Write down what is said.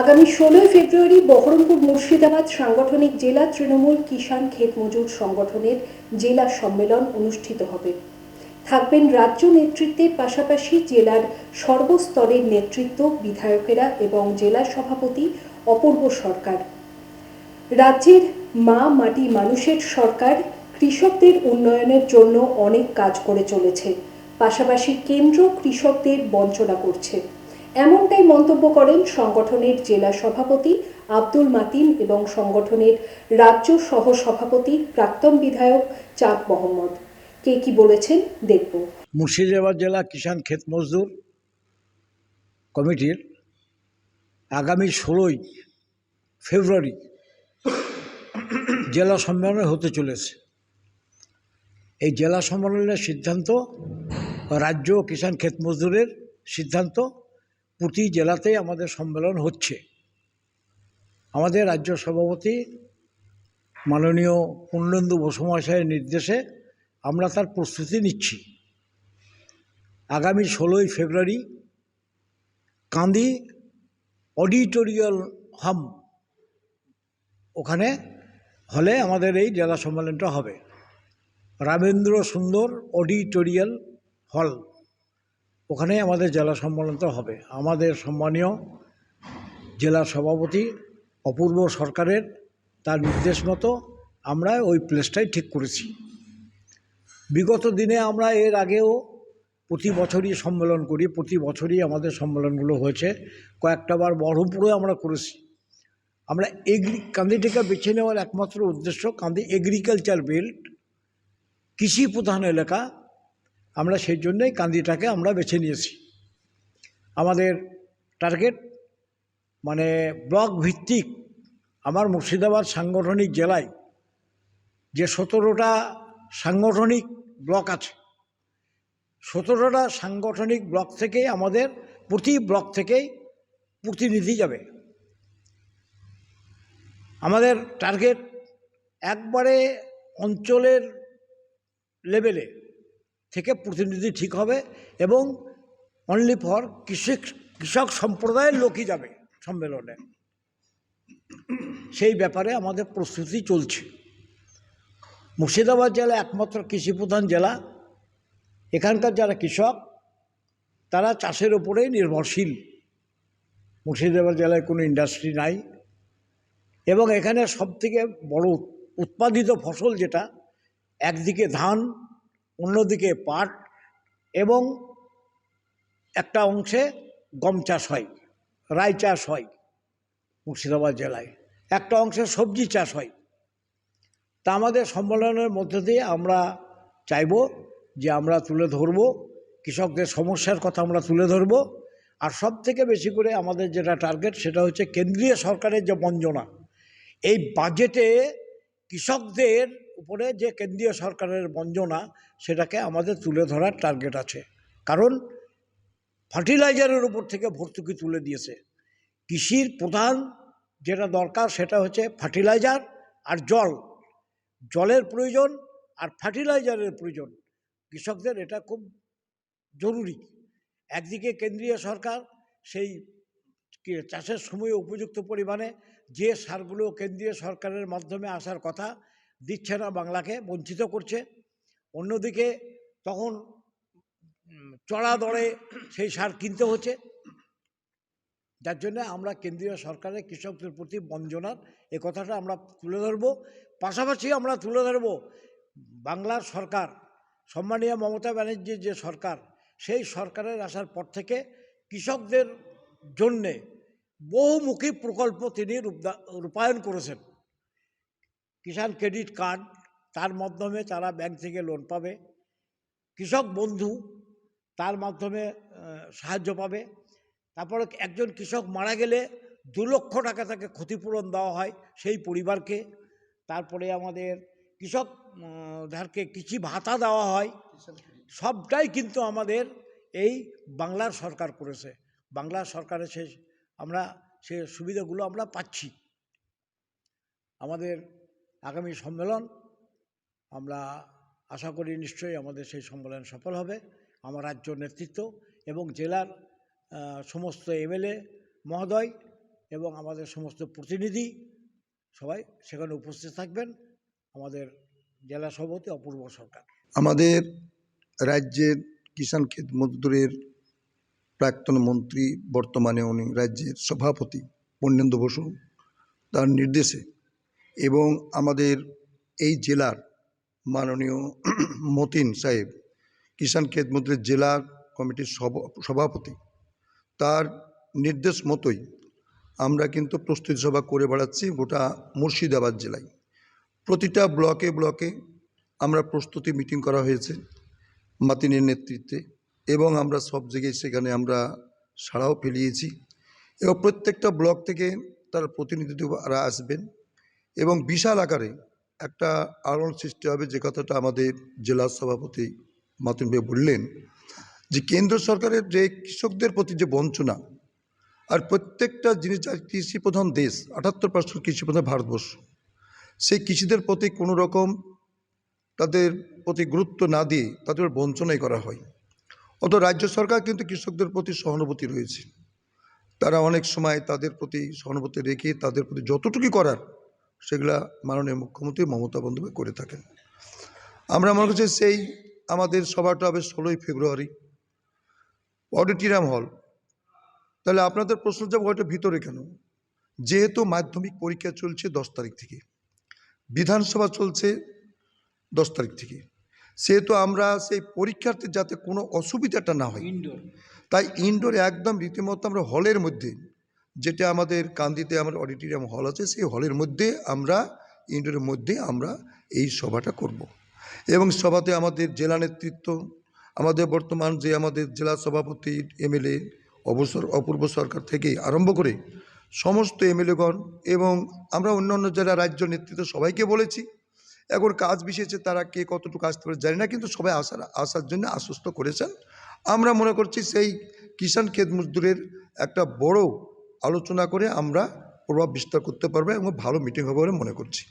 আগামী ষোলোই ফেব্রুয়ারি বহরমপুর মুর্শিদাবাদ সাংগঠনিক জেলা তৃণমূল কিষাণ ক্ষেত মজুর সংগঠনের জেলা সম্মেলন অনুষ্ঠিত হবে। থাকবেন রাজ্য নেতৃত্বের পাশাপাশি জেলার সর্বস্তরের নেতৃত্ব বিধায়কেরা এবং জেলা সভাপতি অপূর্ব সরকার। রাজ্যের মা মাটি মানুষের সরকার কৃষকদের উন্নয়নের জন্য অনেক কাজ করে চলেছে। পাশাপাশি কেন্দ্র কৃষকদের বঞ্চনা করছে। এমনটাই মন্তব্য করেন সংগঠনের জেলা সভাপতি আব্দুল মাতিন এবং সংগঠনের রাজ্য সহ সভাপতি প্রাক্তন বিধায়ক চাঁদ মোহাম্মদ। কে কি বলেছেন দেখব। মুর্শিদাবাদ জেলা কিষাণ ক্ষেত মজদুর কমিটির আগামী ষোলোই ফেব্রুয়ারি জেলা সম্মেলন হতে চলেছে। এই জেলা সম্মেলনের সিদ্ধান্ত রাজ্য কিষাণ ক্ষেত মজদুরের সিদ্ধান্ত প্রতি জেলাতেই আমাদের সম্মেলন হচ্ছে। আমাদের রাজ্য সভাপতি মাননীয় পূর্ণেন্দু বসুমহাশয়ের নির্দেশে আমরা তার প্রস্তুতি নিচ্ছি। আগামী ষোলোই ফেব্রুয়ারি কান্দি অডিটোরিয়াল হাম ওখানে হলে আমাদের এই জেলা সম্মেলনটা হবে। রামেন্দ্র সুন্দর অডিটোরিয়াল হল। ওখানে আমাদের জেলা সম্মেলনটা হবে। আমাদের সম্মানীয় জেলা সভাপতি, অপূর্ব সরকারের তার নির্দেশ মতো আমরা ওই প্লেসটাই ঠিক করেছি। বিগত দিনে আমরা এর আগেও প্রতি বছরই সম্মেলন করি, প্রতি বছরই আমাদের সম্মেলনগুলো হয়েছে। কয়েকটা বার বহরমপুরে আমরা করেছি। আমরা এগ্রি, কান্দিটিকে বেছে নেওয়ার একমাত্র উদ্দেশ্য কান্দি এগ্রিকালচার বেল্ট কৃষি প্রধান এলাকা আমরা সেই জন্যই কান্দিটাকে আমরা বেছে নিয়েছি। আমাদের টার্গেট মানে ব্লক ভিত্তিক আমার মুর্শিদাবাদ সাংগঠনিক জেলায় যে সতেরোটা সাংগঠনিক ব্লক আছে। সতেরোটা সাংগঠনিক ব্লক থেকে আমাদের প্রতি ব্লক থেকেই প্রতিনিধি যাবে। আমাদের টার্গেট একবারে অঞ্চলের লেভেলে থেকে প্রতিনিধি ঠিক হবে এবং অনলি ফর কৃষক কৃষক সম্প্রদায়ের লোকই যাবে সম্মেলনে। সেই ব্যাপারে আমাদের প্রস্তুতি চলছে। মুর্শিদাবাদ জেলা একমাত্র কৃষিপ্রধান জেলা। এখানকার যারা কৃষক, তারা চাষের ওপরেই নির্ভরশীল। মুর্শিদাবাদ জেলায় কোনো ইন্ডাস্ট্রি নাই। এবং এখানে সবথেকে বড় উৎপাদিত ফসল যেটা, একদিকে ধান অন্যদিকে পাট এবং একটা অংশে গম চাষ হয়, রাই চাষ হয় মুর্শিদাবাদ জেলায়। একটা অংশে সবজি চাষ হয়। তা আমাদের সম্মেলনের মধ্য দিয়ে আমরা চাইব যে আমরা তুলে ধরব, কৃষকদের সমস্যার কথা আমরা তুলে ধরব। আর সব থেকে বেশি করে আমাদের যেটা টার্গেট সেটা হচ্ছে কেন্দ্রীয় সরকারের যে বঞ্চনা এই বাজেটে কৃষকদের উপরে যে কেন্দ্রীয় সরকারের বঞ্জনা, সেটাকে আমাদের তুলে ধরার টার্গেট আছে। কারণ ফার্টিলাইজারের উপর থেকে ভর্তুকি তুলে দিয়েছে। কৃষির প্রধান যেটা দরকার, সেটা হচ্ছে ফার্টিলাইজার আর জল। জলের প্রয়োজন আর ফার্টিলাইজারের প্রয়োজন। কৃষকদের এটা খুব জরুরি। একদিকে কেন্দ্রীয় সরকার সেই চাষের সময় উপযুক্ত পরিমাণে যে সারগুলো কেন্দ্রীয় সরকারের মাধ্যমে আসার কথা দিচ্ছে না, বাংলাকে বঞ্চিত করছে। অন্যদিকে তখন চড়া দরে সেই সার কিনতে হচ্ছে। যার জন্য আমরা কেন্দ্রীয় সরকারের কৃষকদের প্রতি বঞ্চনার এ কথাটা আমরা তুলে ধরব। পাশাপাশি আমরা তুলে ধরব, বাংলার সরকার, সম্মানীয় মমতা ব্যানার্জির যে সরকার, সেই সরকারের আসার পর থেকে কৃষকদের জন্যে বহুমুখী প্রকল্প তিনি রূপায়ণ করেছেন। কিষাণ ক্রেডিট কার্ড, তার মাধ্যমে তারা ব্যাংক থেকে লোন পাবে। কৃষক বন্ধু, তার মাধ্যমে সাহায্য পাবে। তারপরে একজন কৃষক মারা গেলে দু লক্ষ টাকা তাকে ক্ষতিপূরণ দেওয়া হয় সেই পরিবারকে। তারপরে আমাদের কৃষক ধারকে কৃষি ভাতা দেওয়া হয়। সবটাই কিন্তু আমাদের এই বাংলার সরকার করেছে। বাংলার সরকারের সে, আমরা সে সুবিধাগুলো আমরা পাচ্ছি। আমাদের আগামী সম্মেলন, আমরা আশা করি নিশ্চয়ই আমাদের সেই সম্মেলন সফল হবে। আমার রাজ্য নেতৃত্ব এবং জেলার সমস্ত এমএলএ মহোদয় এবং আমাদের সমস্ত প্রতিনিধি সবাই সেখানে উপস্থিত থাকবেন। আমাদের জেলা সভাপতি অপূর্ব সরকার। আমাদের রাজ্যের কিষাণ ক্ষেত মজদুরের প্রাক্তন মন্ত্রী, বর্তমানে উনি রাজ্যের সভাপতি পূর্ণেন্দু বসু। তার নির্দেশে এবং আমাদের এই জেলার মাননীয় মতিন সাহেব, কিষাণ মজদুরের জেলার কমিটির সভ- সভাপতি, তার নির্দেশ মতোই আমরা কিন্তু প্রস্তুতি সভা করে বেড়াচ্ছি গোটা মুর্শিদাবাদ জেলায়। প্রতিটা ব্লকে ব্লকে আমরা প্রস্তুতি মিটিং করা হয়েছে মাতিনের নেতৃত্বে এবং আমরা সব জায়গায় সেখানে আমরা সাড়াও ফেলিয়েছি এবং প্রত্যেকটা ব্লক থেকে তার প্রতিনিধিরা আসবেন। এবং বিশাল আকারে একটা আলোড়ন সৃষ্টি হবে, যে কথাটা আমাদের জেলা সভাপতি মাতুন ভাই বললেন, যে কেন্দ্র সরকারের যে কৃষকদের প্রতি যে বঞ্চনা, আর প্রত্যেকটা জিনিস কৃষি প্রধান দেশ, আটাত্তর পার্সেন্ট কৃষি প্রধান ভারতবর্ষ, সেই কৃষিদের প্রতি কোনো রকম তাদের প্রতি গুরুত্ব না দিয়ে তাদের বঞ্চনাই করা হয়। অত রাজ্য সরকার কিন্তু কৃষকদের প্রতি সহানুভূতি রয়েছে। তারা অনেক সময় তাদের প্রতি সহানুভূতি রেখে তাদের প্রতি যতটুকু করার সেগুলা মাননীয় মুখ্যমন্ত্রী মমতা বন্দ্যোপাধ্যায় করে থাকেন। আমরা মনে করছি সেই আমাদের সভাটা হবে ষোলোই ফেব্রুয়ারি। অডিটোরিয়াম হল তাহলে আপনাদের প্রশ্ন যাব ওইটা ভিতরে কেন? যেহেতু মাধ্যমিক পরীক্ষা চলছে দশ তারিখ থেকে বিধানসভা চলছে দশ তারিখ থেকে সেহেতু আমরা সেই পরীক্ষার্থীর যাতে কোনো অসুবিধাটা না হয় তাই ইনডোর একদম রীতিমতো আমরা হলের মধ্যে যেটা আমাদের কান্দিতে আমার অডিটোরিয়াম হল আছে, সেই হলের মধ্যে আমরা, ইনডোরের মধ্যে আমরা এই সভাটা করব। এবং সভাতে আমাদের জেলা নেতৃত্ব, আমাদের বর্তমান যে আমাদের জেলা সভাপতি এমএলএ অবসর, অপূর্ব সরকার থেকে আরম্ভ করে সমস্ত এমএলএগণ এবং আমরা অন্য অন্য জেলা রাজ্য নেতৃত্ব সবাইকে বলেছি, এখন কাজ বিশেষে তারা কে কতটুকু আসতে পারে জানি না, কিন্তু সবাই আসার আসার জন্য আশ্বস্ত করেছেন আমরা মনে করছি সেই কিষাণ ক্ষেত মজদুরের একটা বড় আলোচনা করে আমরা প্রভাব বিস্তার করতে পারব এবং ভালো মিটিং হবে বলে মনে করছি।